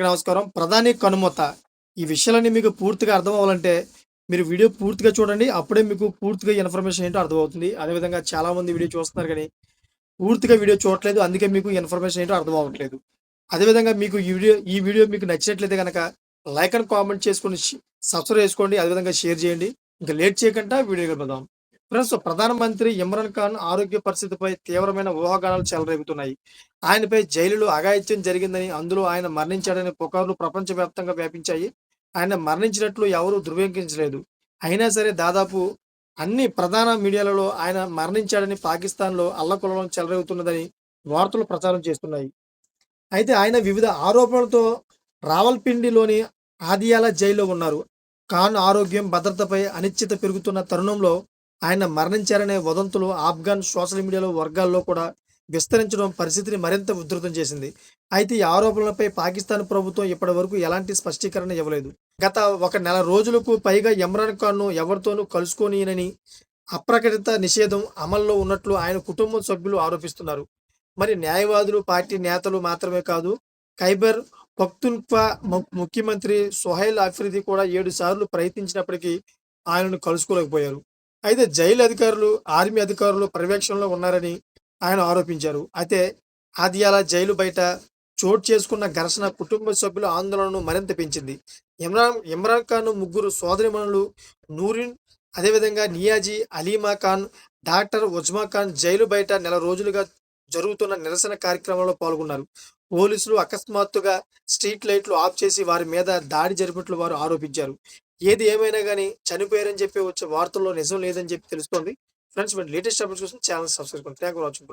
నమస్కారం. ప్రధాని కనుమత. ఈ విషయాలన్నీ మీకు పూర్తిగా అర్థం అవ్వాలంటే మీరు వీడియో పూర్తిగా చూడండి. అప్పుడే మీకు పూర్తిగా ఇన్ఫర్మేషన్ ఏంటో అర్థమవుతుంది. అదేవిధంగా చాలామంది వీడియో చూస్తున్నారు కానీ పూర్తిగా వీడియో చూడట్లేదు. అందుకే మీకు ఇన్ఫర్మేషన్ ఏంటో అర్థం అవ్వట్లేదు అదేవిధంగా మీకు ఈ వీడియో ఈ వీడియో మీకు నచ్చినట్లయితే కనుక లైక్ అండ్ కామెంట్ చేసుకొని సబ్స్క్రైబ్ చేసుకోండి. అదేవిధంగా షేర్ చేయండి. ఇంకా లేట్ చేయకుండా వీడియో కలుపుదాం ఫ్రెండ్స్ ప్రధానమంత్రి ఇమ్రాన్ ఖాన్ ఆరోగ్య పరిస్థితిపై తీవ్రమైన ఊహాగానాలు చెలరేగుతున్నాయి. ఆయనపై జైలులో అఘాయిత్యం జరిగిందని అందులో ఆయన మరణించాడని పుకార్లు ప్రపంచవ్యాప్తంగా వ్యాపించాయి. ఆయన మరణించినట్లు ఎవరూ ధృవీకరించలేదు. అయినా సరే దాదాపు అన్ని ప్రధాన మీడియాలలో ఆయన మరణించాడని పాకిస్తాన్లో అల్లకొలం చెలరేగుతున్నదని వార్తలు ప్రచారం చేస్తున్నాయి. అయితే ఆయన వివిధ ఆరోపణలతో రావల్పిండిలోని ఆదియాల జైల్లో ఉన్నారు. ఖాన్ ఆరోగ్యం భద్రతపై అనిశ్చిత పెరుగుతున్న తరుణంలో ఆయన మరణించారనే వదంతులు ఆఫ్ఘన్ సోషల్ మీడియాలో వర్గాల్లో కూడా విస్తరించడం పరిస్థితిని మరింత ఉధృతం చేసింది. అయితే ఈ ఆరోపణలపై పాకిస్తాన్ ప్రభుత్వం ఇప్పటి వరకు ఎలాంటి స్పష్టీకరణ ఇవ్వలేదు. గత ఒక నెల రోజులకు పైగా ఇమ్రాన్ ఖాన్ను ఎవరితోనూ కలుసుకోనియనని అప్రకటిత నిషేధం అమల్లో ఉన్నట్లు ఆయన కుటుంబ సభ్యులు ఆరోపిస్తున్నారు. మరి న్యాయవాదులు పార్టీ నేతలు మాత్రమే కాదు ఖైబర్ పఖ్తున్ఖ్వా ము- ముఖ్యమంత్రి సొహైల్ ఆఫ్రిది కూడా ఏడు సార్లు ప్రయత్నించినప్పటికీ ఆయనను కలుసుకోలేకపోయారు. అయితే జైలు అధికారులు ఆర్మీ అధికారులు పర్యవేక్షణలో ఉన్నారని ఆయన ఆరోపించారు. అయితే ఆదియాల జైలు బయట చోటు చేసుకున్న ఘర్షణ కుటుంబ సభ్యుల ఆందోళనను మరింత పెంచింది. ఇమ్రాన్ ఇమ్రాన్ ఖాన్ ముగ్గురు సోదరిమణులు నూరిన్ అదేవిధంగా నియాజీ అలీమా ఖాన్ డాక్టర్ ఉజ్మా ఖాన్ జైలు బయట నెల రోజులుగా జరుగుతున్న నిరసన కార్యక్రమంలో పాల్గొన్నారు. పోలీసులు అకస్మాత్తుగా స్ట్రీట్ లైట్లు ఆఫ్ చేసి వారి మీద దాడి జరిపినట్లు వారు ఆరోపించారు. ఏది ఏమైనా కానీ చనిపోయారని చెప్పి వచ్చే వార్తల్లో నిజం లేదని చెప్పి తెలుస్తోంది. ఫ్రెండ్స్ మీరు లేటెస్ట్ అప్డేట్స్ కోసం ఛానల్ సబ్స్క్రైబ్ చేసుకోండి. Thank watching